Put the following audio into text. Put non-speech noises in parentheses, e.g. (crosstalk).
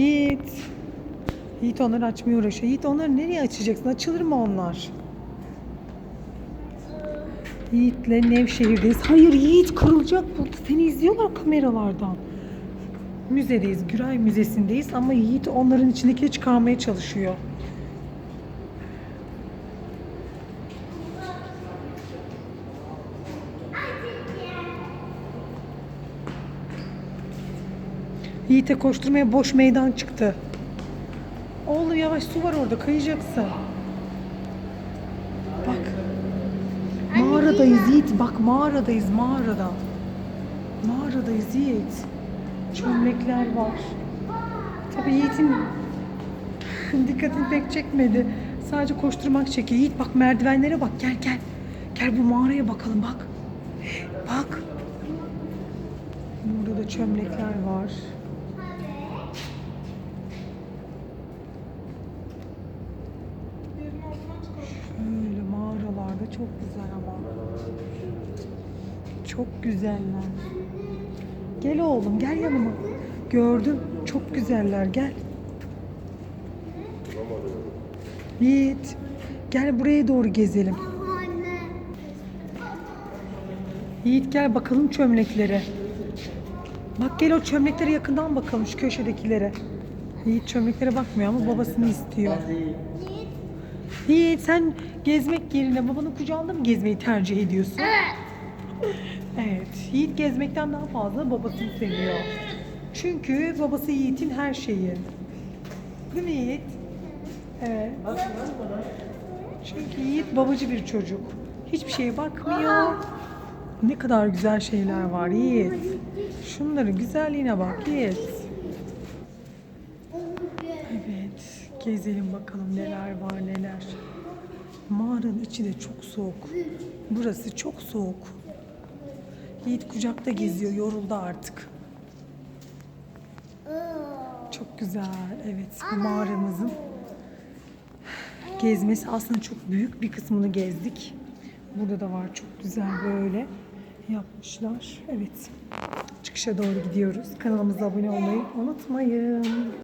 Yiğit. Yiğit onları açmaya uğraşıyor. Yiğit onları nereye açacaksın? Açılır mı onlar? Yiğit'le Nevşehir'deyiz. Hayır Yiğit kırılacak burada. Seni izliyorlar kameralardan. Müzedeyiz. Güray Müzesi'ndeyiz ama Yiğit onların içindekini çıkarmaya çalışıyor. Yiğit'e koşturmaya boş meydan çıktı. Oğlum yavaş su var orada kayacaksın. Bak. Mağaradayız Yiğit. Bak mağaradayız mağarada. Mağaradayız Yiğit. Çömlekler var. Tabii Yiğit'in (laughs) dikkatini pek çekmedi. Sadece koşturmak çekiyor. Yiğit bak merdivenlere bak gel gel. Gel bu mağaraya bakalım bak. (gasps) Bak. Burada da çömlekler var. Çok güzel ama. Çok güzeller. Gel oğlum gel yanıma. Gördüm. Çok güzeller gel. Yiğit. Gel buraya doğru gezelim. Yiğit gel bakalım çömleklere. Bak gel o çömleklere yakından bakalım şu köşedekilere. Yiğit çömleklere bakmıyor ama babasını istiyor. Yiğit sen gezmek yerine babanın kucağında mı gezmeyi tercih ediyorsun? Evet. Evet. Yiğit gezmekten daha fazla babasını seviyor. Çünkü babası Yiğit'in her şeyi. Değil mi Yiğit? Evet. Çünkü Yiğit babacı bir çocuk. Hiçbir şeye bakmıyor. Ne kadar güzel şeyler var Yiğit. Şunların güzelliğine bak Yiğit. Evet. Gezelim bakalım neler var neler. Mağaranın içi de çok soğuk. Burası çok soğuk. Yiğit kucakta geziyor. Yoruldu artık. Çok güzel. Evet bu mağaramızın gezmesi aslında çok büyük bir kısmını gezdik. Burada da var çok güzel böyle yapmışlar. Evet. Çıkışa doğru gidiyoruz. Kanalımıza abone olmayı unutmayın.